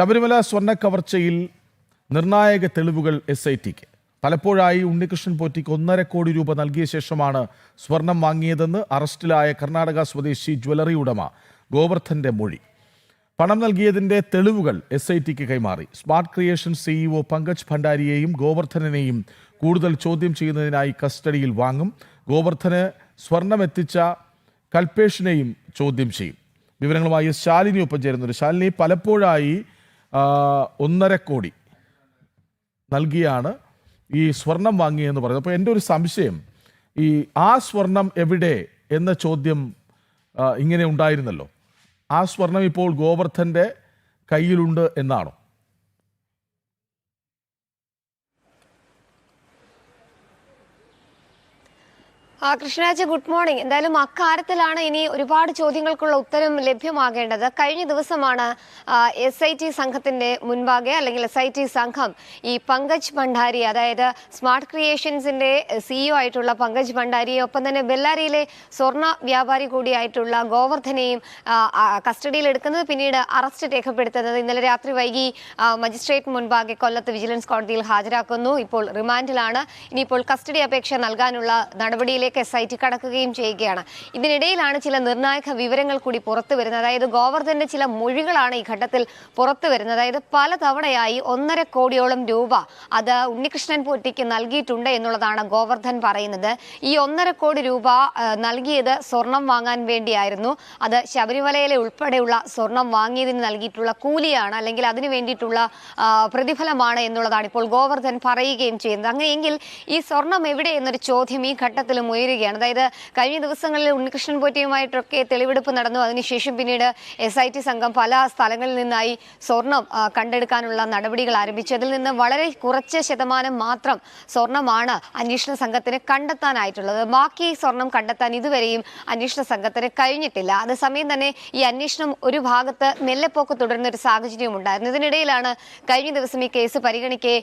ശബരിമല സ്വർണ കവർച്ചയിൽ നിർണായക തെളിവുകൾ എസ് ഐ ടിക്ക് പലപ്പോഴായി ഉണ്ണികൃഷ്ണൻ പോറ്റിക്ക് ഒന്നര കോടി രൂപ നൽകിയ ശേഷമാണ് സ്വർണം വാങ്ങിയതെന്ന് അറസ്റ്റിലായ കർണാടക സ്വദേശി ജ്വല്ലറി ഉടമ ഗോവർദ്ധന്റെ മൊഴി. പണം നൽകിയതിന്റെ തെളിവുകൾ എസ് ഐ ടിക്ക് കൈമാറി. സ്മാർട്ട് ക്രിയേഷൻ സിഇഒ പങ്കജ് ഭണ്ഡാരിയെയും ഗോവർദ്ധനെയും കൂടുതൽ ചോദ്യം ചെയ്യുന്നതിനായി കസ്റ്റഡിയിൽ വാങ്ങും. ഗോവർദ്ധന് സ്വർണം എത്തിച്ച കൽപേഷിനെയും ചോദ്യം ചെയ്യും. വിവരങ്ങളുമായി ശാലിനി ഒപ്പം ചേരുന്നുണ്ട്. ശാലിനി പലപ്പോഴായി ഒന്നര കോടി നൽകിയാണ് ഈ സ്വർണം വാങ്ങിയെന്ന് പറയുന്നത് അപ്പോൾ എന്റെ ഒരു സംശയം ഈ ആ സ്വർണം എവിടെ എന്ന ചോദ്യം ഇങ്ങനെ ഉണ്ടായിരുന്നല്ലോ. ആ സ്വർണം ഇപ്പോൾ ഗോവർദ്ധന്റെ കയ്യിലുണ്ട് എന്നാണോ? ആ കൃഷ്ണരാജ് ഗുഡ് മോർണിംഗ് എന്തായാലും അക്കാര്യത്തിലാണ് ഇനി ഒരുപാട് ചോദ്യങ്ങൾക്കുള്ള ഉത്തരം ലഭ്യമാകേണ്ടത്. കഴിഞ്ഞ ദിവസമാണ് എസ് ഐ ടി സംഘത്തിന്റെ മുൻപാകെ അല്ലെങ്കിൽ എസ് ഐ ടി സംഘം ഈ പങ്കജ് ഭണ്ഡാരി അതായത് സ്മാർട്ട് ക്രിയേഷൻസിന്റെ സിഇഒ ആയിട്ടുള്ള പങ്കജ് ഭണ്ഡാരിയെ ഒപ്പം തന്നെ ബെല്ലാരിയിലെ സ്വർണ വ്യാപാരി കൂടിയായിട്ടുള്ള ഗോവർദ്ധനെയും എടുക്കുന്നത് പിന്നീട് അറസ്റ്റ് രേഖപ്പെടുത്തുന്നത്. ഇന്നലെ രാത്രി വൈകി മജിസ്ട്രേറ്റ് മുൻപാകെ കൊല്ലത്ത് വിജിലൻസ് കോടതിയിൽ ഹാജരാക്കുന്നു. ഇപ്പോൾ റിമാൻഡിലാണ്. ഇനിയിപ്പോൾ കസ്റ്റഡി അപേക്ഷ നൽകാനുള്ള നടപടിയിലേക്ക് എസ് ഐ ടി കടക്കുകയും ചെയ്യുകയാണ്. ഇതിനിടയിലാണ് ചില നിർണായക വിവരങ്ങൾ കൂടി പുറത്തു വരുന്നത്. അതായത് ഗോവർദ്ധന്റെ ചില മൊഴികളാണ് ഈ ഘട്ടത്തിൽ പുറത്തു വരുന്നത്. അതായത് പലതവണയായി ഒന്നര കോടിയോളം രൂപ അത് ഉണ്ണികൃഷ്ണൻ പോറ്റിക്ക് നൽകിയിട്ടുണ്ട് എന്നുള്ളതാണ് ഗോവർദ്ധൻ പറയുന്നത്. ഈ ഒന്നര കോടി രൂപ നൽകിയത് സ്വർണം വാങ്ങാൻ വേണ്ടിയായിരുന്നു. അത് ശബരിമലയിലെ ഉൾപ്പെടെയുള്ള സ്വർണം വാങ്ങിയതിന് നൽകിയിട്ടുള്ള കൂലിയാണ് അല്ലെങ്കിൽ അതിന് വേണ്ടിയിട്ടുള്ള പ്രതിഫലമാണ് എന്നുള്ളതാണ് ഇപ്പോൾ ഗോവർദ്ധൻ പറയുകയും ചെയ്യുന്നത്. അങ്ങനെയെങ്കിൽ ഈ സ്വർണം എവിടെ എന്നൊരു ചോദ്യം ഈ ഘട്ടത്തിലും ഉയരുകയാണ്. അതായത് കഴിഞ്ഞ ദിവസങ്ങളിൽ ഉണ്ണികൃഷ്ണൻ പോറ്റിയുമായിട്ടൊക്കെ തെളിവെടുപ്പ് നടന്നു. അതിനുശേഷം പിന്നീട് എസ് ഐ ടി സംഘം പല സ്ഥലങ്ങളിൽ നിന്നായി സ്വർണം കണ്ടെടുക്കാനുള്ള നടപടികൾ ആരംഭിച്ചു. അതിൽ നിന്ന് വളരെ കുറച്ച് ശതമാനം മാത്രം സ്വർണമാണ് അന്വേഷണ സംഘത്തിന് കണ്ടെത്താനായിട്ടുള്ളത്. ബാക്കി സ്വർണം കണ്ടെത്താൻ ഇതുവരെയും അന്വേഷണ സംഘത്തിന് കഴിഞ്ഞിട്ടില്ല. അതേസമയം തന്നെ ഈ അന്വേഷണം ഒരു ഭാഗത്ത് മെല്ലെപ്പോക്ക് തുടരുന്ന ഒരു സാഹചര്യം ഉണ്ടായിരുന്നു. ഇതിനിടയിലാണ് കഴിഞ്ഞ ദിവസം ഈ കേസ് പരിഗണിക്കെ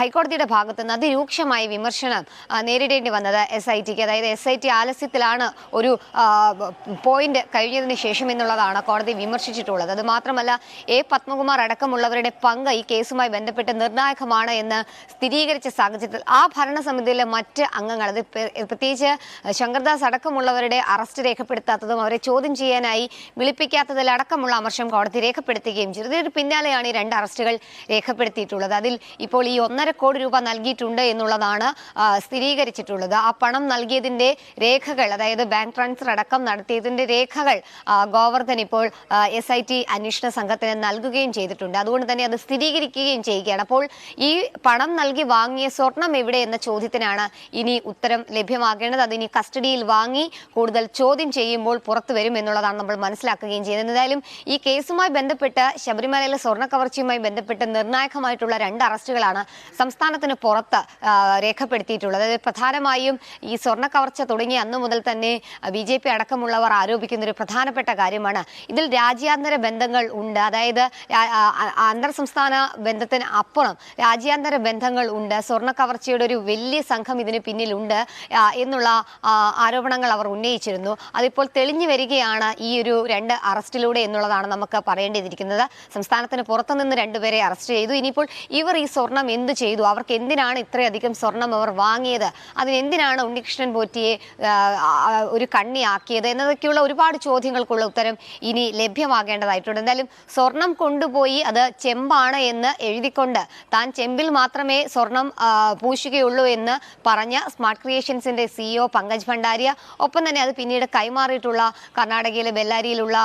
ഹൈക്കോടതിയുടെ ഭാഗത്ത് നിന്ന് അതിരൂക്ഷമായ വിമർശനം നേരിടേണ്ടി വന്നത് എസ് ടിക്ക് അതായത് എസ് ഐ ടി ആലസ്യത്തിലാണ് ഒരു പോയിന്റ് കഴിഞ്ഞതിന് ശേഷം എന്നുള്ളതാണ് കോടതി വിമർശിച്ചിട്ടുള്ളത്. അത് മാത്രമല്ല എ പത്മകുമാർ അടക്കമുള്ളവരുടെ പങ്ക് ഈ കേസുമായി ബന്ധപ്പെട്ട് നിർണായകമാണ് എന്ന് സ്ഥിരീകരിച്ച സാഹചര്യത്തിൽ ആ ഭരണസമിതിയിലെ മറ്റ് അംഗങ്ങൾ അത് പ്ര- പ്രത്യേകിച്ച് ശങ്കർദാസ് അടക്കമുള്ളവരുടെ അറസ്റ്റ് രേഖപ്പെടുത്താത്തതും അവരെ ചോദ്യം ചെയ്യാനായി വിളിപ്പിക്കാത്തതിൽ അടക്കമുള്ള അമർഷം കോടതി രേഖപ്പെടുത്തുകയും ചെയ്തു. ഇതിന് പിന്നാലെയാണ് ഈ രണ്ട് അറസ്റ്റുകൾ രേഖപ്പെടുത്തിയിട്ടുള്ളത്. അതിൽ ഇപ്പോൾ ഈ ഒന്നര കോടി രൂപ നൽകിയിട്ടുണ്ട് എന്നുള്ളതാണ് സ്ഥിരീകരിച്ചിട്ടുള്ളത്. ആ പണം നൽകിയതിന്റെ രേഖകൾ അതായത് ബാങ്ക് ട്രാൻസ്ഫർ അടക്കം നടത്തിയതിന്റെ രേഖകൾ ഗോവർദ്ധൻ ഇപ്പോൾ എസ് ഐ ടി അന്വേഷണ സംഘത്തിന് നൽകുകയും ചെയ്തിട്ടുണ്ട്. അതുകൊണ്ട് തന്നെ അത് സ്ഥിരീകരിക്കുകയും ചെയ്യുകയാണ്. അപ്പോൾ ഈ പണം നൽകി വാങ്ങിയ സ്വർണം എവിടെ എന്ന ചോദ്യത്തിനാണ് ഇനി ഉത്തരം ലഭ്യമാകേണ്ടത്. അത് ഇനി കസ്റ്റഡിയിൽ വാങ്ങി കൂടുതൽ ചോദ്യം ചെയ്യുമ്പോൾ പുറത്തു വരും എന്നുള്ളതാണ് നമ്മൾ മനസ്സിലാക്കുകയും ചെയ്യുന്നത്. എന്തായാലും ഈ കേസുമായി ബന്ധപ്പെട്ട് ശബരിമലയിലെ സ്വർണ കവർച്ചയുമായി ബന്ധപ്പെട്ട് നിർണായകമായിട്ടുള്ള രണ്ട് അറസ്റ്റുകളാണ് സംസ്ഥാനത്തിന് പുറത്ത് രേഖപ്പെടുത്തിയിട്ടുള്ളത്. പ്രധാനമായും ഈ സ്വർണ കവർച്ച തുടങ്ങി അന്നു മുതൽ തന്നെ ബി ജെ പി അടക്കമുള്ളവർ ആരോപിക്കുന്ന ഒരു പ്രധാനപ്പെട്ട കാര്യമാണ്. ഇതിൽ രാജ്യാന്തര ബന്ധങ്ങൾ ഉണ്ട്. അതായത് അന്തർ സംസ്ഥാന ബന്ധത്തിന് അപ്പുറം രാജ്യാന്തര ബന്ധങ്ങൾ ഉണ്ട്. സ്വർണ കവർച്ചയുടെ ഒരു വലിയ സംഘം ഇതിന് പിന്നിലുണ്ട് എന്നുള്ള ആരോപണങ്ങൾ അവർ ഉന്നയിച്ചിരുന്നു. അതിപ്പോൾ തെളിഞ്ഞു വരികയാണ് ഈ ഒരു രണ്ട് അറസ്റ്റിലൂടെ എന്നുള്ളതാണ് നമുക്ക് പറയേണ്ടിയിരിക്കുന്നത്. സംസ്ഥാനത്തിന് പുറത്തുനിന്ന് രണ്ടുപേരെ അറസ്റ്റ് ചെയ്തു. ഇനിയിപ്പോൾ ഇവർ ഈ സ്വർണം എന്ത് ചെയ്തു? അവർക്ക് എന്തിനാണ് ഇത്രയധികം സ്വർണം അവർ വാങ്ങിയത്? അതിനെന്തിനാണ് ഉണ്ണികൃഷ്ണൻ പോറ്റിയെ ഒരു കണ്ണിയാക്കിയത് എന്നതൊക്കെയുള്ള ഒരുപാട് ചോദ്യങ്ങൾക്കുള്ള ഉത്തരം ഇനി ലഭ്യമാകേണ്ടതായിട്ടുണ്ട്. എന്തായാലും സ്വർണം കൊണ്ടുപോയി അത് ചെമ്പാണ് എന്ന് എഴുതിക്കൊണ്ട് താൻ ചെമ്പിൽ മാത്രമേ സ്വർണം പൂശുകയുള്ളൂ എന്ന് പറഞ്ഞ സ്മാർട്ട് ക്രിയേഷൻസിന്റെ സിഇഒ പങ്കജ് ഭണ്ഡാരിയ ഒപ്പം തന്നെ അത് പിന്നീട് കൈമാറിയിട്ടുള്ള കർണാടകയിലെ ബെല്ലാരിയിലുള്ള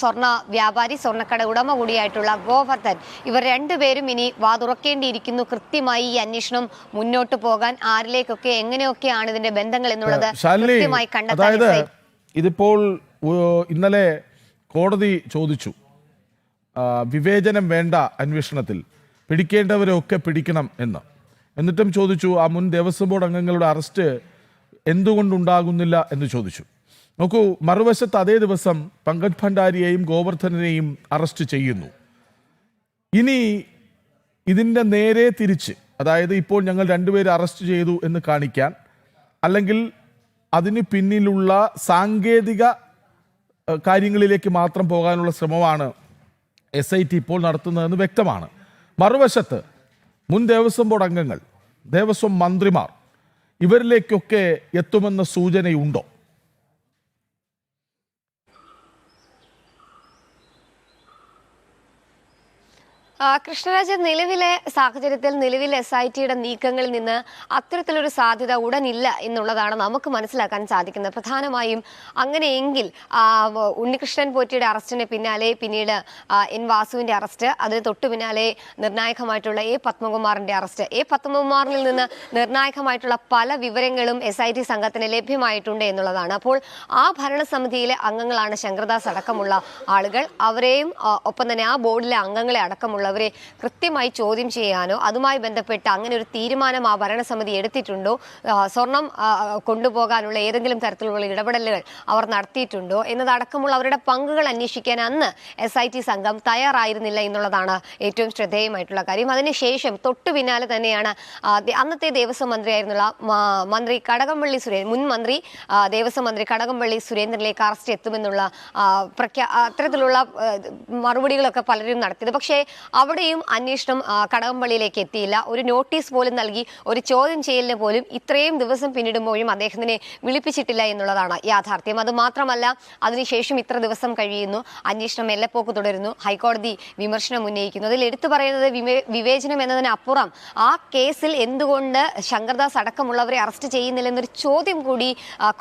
സ്വർണ വ്യാപാരി സ്വർണക്കട ഉടമ കൂടിയായിട്ടുള്ള ഗോവർദ്ധൻ. ഇവർ രണ്ടുപേരും ഇനി വാതുറക്കേണ്ടിയിരിക്കുന്നു. കൃത്യമായി ഈ അന്വേഷണം മുന്നോട്ട് പോകാൻ ആരിലേക്കൊക്കെ എങ്ങനെയൊക്കെയാണ് ഇതിന്റെ ബന്ധങ്ങൾ എന്നുള്ളത് കൃത്യമായി കണ്ടെത്താൻ ഇതിപ്പോൾ ഇന്നലെ കോടതി ചോദിച്ചു വിവേചനം വേണ്ട അന്വേഷണത്തിൽ പിടിക്കേണ്ടവരൊക്കെ പിടിക്കണം എന്ന്. എന്നിട്ടും ചോദിച്ചു ആ മുൻ ദേവസ്വം ബോർഡ് അംഗങ്ങളുടെ അറസ്റ്റ് എന്തുകൊണ്ടുണ്ടാകുന്നില്ല എന്ന് ചോദിച്ചു. നോക്കൂ മറുവശത്ത് അതേ ദിവസം പങ്കജ് ഭണ്ഡാരിയെയും ഗോവർദ്ധനെയും അറസ്റ്റ് ചെയ്യുന്നു. ഇനി ഇതിന്റെ നേരെ തിരിച്ച് അതായത് ഇപ്പോൾ ഞങ്ങൾ രണ്ടുപേരെ അറസ്റ്റ് ചെയ്തു എന്ന് കാണിക്കാൻ അല്ലെങ്കിൽ അതിന് പിന്നിലുള്ള സാങ്കേതിക കാര്യങ്ങളിലേക്ക് മാത്രം പോകാനുള്ള ശ്രമമാണ് എസ് ഐ ടി ഇപ്പോൾ നടത്തുന്നതെന്ന് വ്യക്തമാണ്. മറുവശത്ത് മുൻ ദേവസ്വം ബോർഡ് അംഗങ്ങൾ ദേവസ്വം മന്ത്രിമാർ ഇവരിലേക്കൊക്കെ എത്തുമെന്ന സൂചനയുണ്ടോ? കൃഷ്ണരാജ് നിലവിലെ സാഹചര്യത്തിൽ നിലവിലെ എസ് ഐ ടിയുടെ നീക്കങ്ങളിൽ നിന്ന് അത്തരത്തിലൊരു സാധ്യത ഉടനില്ല എന്നുള്ളതാണ് നമുക്ക് മനസ്സിലാക്കാൻ സാധിക്കുന്നത്. പ്രധാനമായും അങ്ങനെയെങ്കിൽ ഉണ്ണികൃഷ്ണൻ പോറ്റിയുടെ അറസ്റ്റിന് പിന്നാലെ പിന്നീട് എൻ വാസുവിന്റെ അറസ്റ്റ് അതിന് തൊട്ടു പിന്നാലെ നിർണായകമായിട്ടുള്ള എ പത്മകുമാറിന്റെ അറസ്റ്റ്. എ പത്മകുമാറിൽ നിന്ന് നിർണായകമായിട്ടുള്ള പല വിവരങ്ങളും എസ് ഐ ടി സംഘത്തിന് ലഭ്യമായിട്ടുണ്ട് എന്നുള്ളതാണ്. അപ്പോൾ ആ ഭരണസമിതിയിലെ അംഗങ്ങളാണ് ശങ്കർദാസ് അടക്കമുള്ള ആളുകൾ. അവരെയും ഒപ്പം തന്നെ ആ ബോർഡിലെ അംഗങ്ങളെ അടക്കമുള്ളവരെ കൃത്യമായി ചോദ്യം ചെയ്യാനോ അതുമായി ബന്ധപ്പെട്ട് അങ്ങനെ ഒരു തീരുമാനം ആ ഭരണസമിതി എടുത്തിട്ടുണ്ടോ? സ്വർണം കൊണ്ടുപോകാനുള്ള ഏതെങ്കിലും തരത്തിലുള്ള ഇടപെടലുകൾ അവർ നടത്തിയിട്ടുണ്ടോ? എന്നതടക്കമുള്ള അവരുടെ പങ്കുകൾ അന്വേഷിക്കാൻ അന്ന് എസ് ഐ ടി സംഘം തയ്യാറായിരുന്നില്ല എന്നുള്ളതാണ് ഏറ്റവും ശ്രദ്ധേയമായിട്ടുള്ള കാര്യം. അതിനുശേഷം തൊട്ടു പിന്നാലെ തന്നെയാണ് അന്നത്തെ ദേവസ്വം മന്ത്രിയായിരുന്നുള്ള മന്ത്രി കടകംപള്ളി സുരേന്ദ്രൻ മുൻ മന്ത്രി ദേവസ്വം മന്ത്രി കടകംപള്ളി സുരേന്ദ്രനിലേക്ക് അറസ്റ്റ് എത്തുമെന്നുള്ള പ്രഖ്യാ അത്തരത്തിലുള്ള മറുപടികളൊക്കെ പലരും നടത്തിയത്. പക്ഷേ അവിടെയും അന്വേഷണം കടകംപള്ളിയിലേക്ക് എത്തിയില്ല. ഒരു നോട്ടീസ് പോലും നൽകി ഒരു ചോദ്യം ചെയ്യലിന് പോലും ഇത്രയും ദിവസം പിന്നിടുമ്പോഴും അദ്ദേഹത്തിനെ വിളിപ്പിച്ചിട്ടില്ല എന്നുള്ളതാണ് യാഥാർത്ഥ്യം. അത് മാത്രമല്ല അതിനുശേഷം ഇത്ര ദിവസം കഴിയുന്നു. അന്വേഷണം എല്ലപ്പോക്ക് തുടരുന്നു. ഹൈക്കോടതി വിമർശനം ഉന്നയിക്കുന്നു. അതിൽ എടുത്തു പറയുന്നത് വിവേചനം എന്നതിനപ്പുറം ആ കേസിൽ എന്തുകൊണ്ട് ശങ്കർദാസ് അടക്കമുള്ളവരെ അറസ്റ്റ് ചെയ്യുന്നില്ലെന്നൊരു ചോദ്യം കൂടി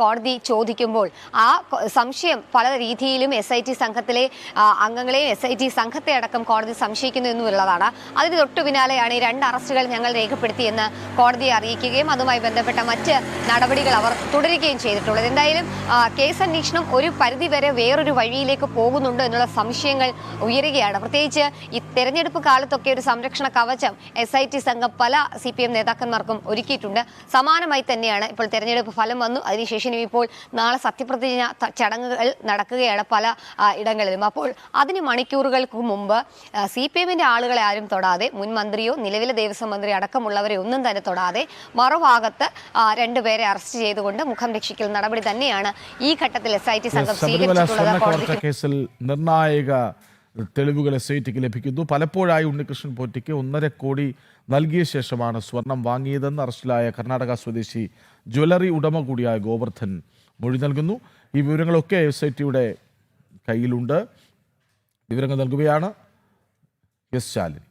കോടതി ചോദിക്കുമ്പോൾ ആ സംശയം പല രീതിയിലും എസ് സംഘത്തിലെ അംഗങ്ങളെയും എസ് സംഘത്തെ അടക്കം കോടതി സംശയിക്കുന്നു എന്നുള്ളതാണ് അതിന് തൊട്ടു പിന്നാലെയാണ് ഈ രണ്ട് അറസ്റ്റുകൾ ഞങ്ങൾ രേഖപ്പെടുത്തിയെന്ന് കോടതിയെ അറിയിക്കുകയും അതുമായി ബന്ധപ്പെട്ട മറ്റ് നടപടികൾ അവർ തുടരുകയും ചെയ്തിട്ടുള്ളത്. എന്തായാലും കേസ് അന്വേഷണം ഒരു പരിധിവരെ വേറൊരു വഴിയിലേക്ക് പോകുന്നുണ്ട് എന്നുള്ള സംശയങ്ങൾ ഉയരുകയാണ്. പ്രത്യേകിച്ച് ഈ തെരഞ്ഞെടുപ്പ് കാലത്തൊക്കെ ഒരു സംരക്ഷണ കവചം എസ് ഐ ടി സംഘം പല സി പി എം നേതാക്കന്മാർക്കും ഒരുക്കിയിട്ടുണ്ട്. സമാനമായി തന്നെയാണ് ഇപ്പോൾ തെരഞ്ഞെടുപ്പ് ഫലം വന്നു. അതിനുശേഷം ഇപ്പോൾ നാളെ സത്യപ്രതിജ്ഞ ചടങ്ങുകൾ നടക്കുകയാണ് പല ഇടങ്ങളിലും. അപ്പോൾ അതിന് മണിക്കൂറുകൾക്ക് മുമ്പ് സി പി എമ്മിന്റെ ആളുകളെ ആരും തൊടാതെ മുൻ മന്ത്രിയോ നിലവിലെ ദേവസ്വം മന്ത്രി അടക്കമുള്ളവരെ ഒന്നും തന്നെ തൊടാതെ മറുഭാഗത്ത് രണ്ടുപേരെ അറസ്റ്റ് ചെയ്തുകൊണ്ട് മുഖം രക്ഷിക്കൽ നടപടി തന്നെയാണ് ഈ ഘട്ടത്തിൽ എസ് ഐ ടി സംഘം സ്വീകരിച്ചിട്ടുള്ളത് കേസിൽ നിർണായക തെളിവുകൾ എസ് ഐ ടിക്ക് ലഭിക്കുന്നു. പലപ്പോഴായി ഉണ്ണികൃഷ്ണൻ പോറ്റിക്ക് ഒന്നര കോടി നൽകിയ ശേഷമാണ് സ്വർണം വാങ്ങിയതെന്ന് അറസ്റ്റിലായ കർണാടക സ്വദേശി ജ്വല്ലറി ഉടമ കൂടിയായ ഗോവർദ്ധൻ മൊഴി നൽകുന്നു. ഈ വിവരങ്ങളൊക്കെ എസ് ഐ ടിയുടെ കയ്യിലുണ്ട്. വിവരങ്ങൾ നൽകുകയാണ്. എസ് ശാലിനി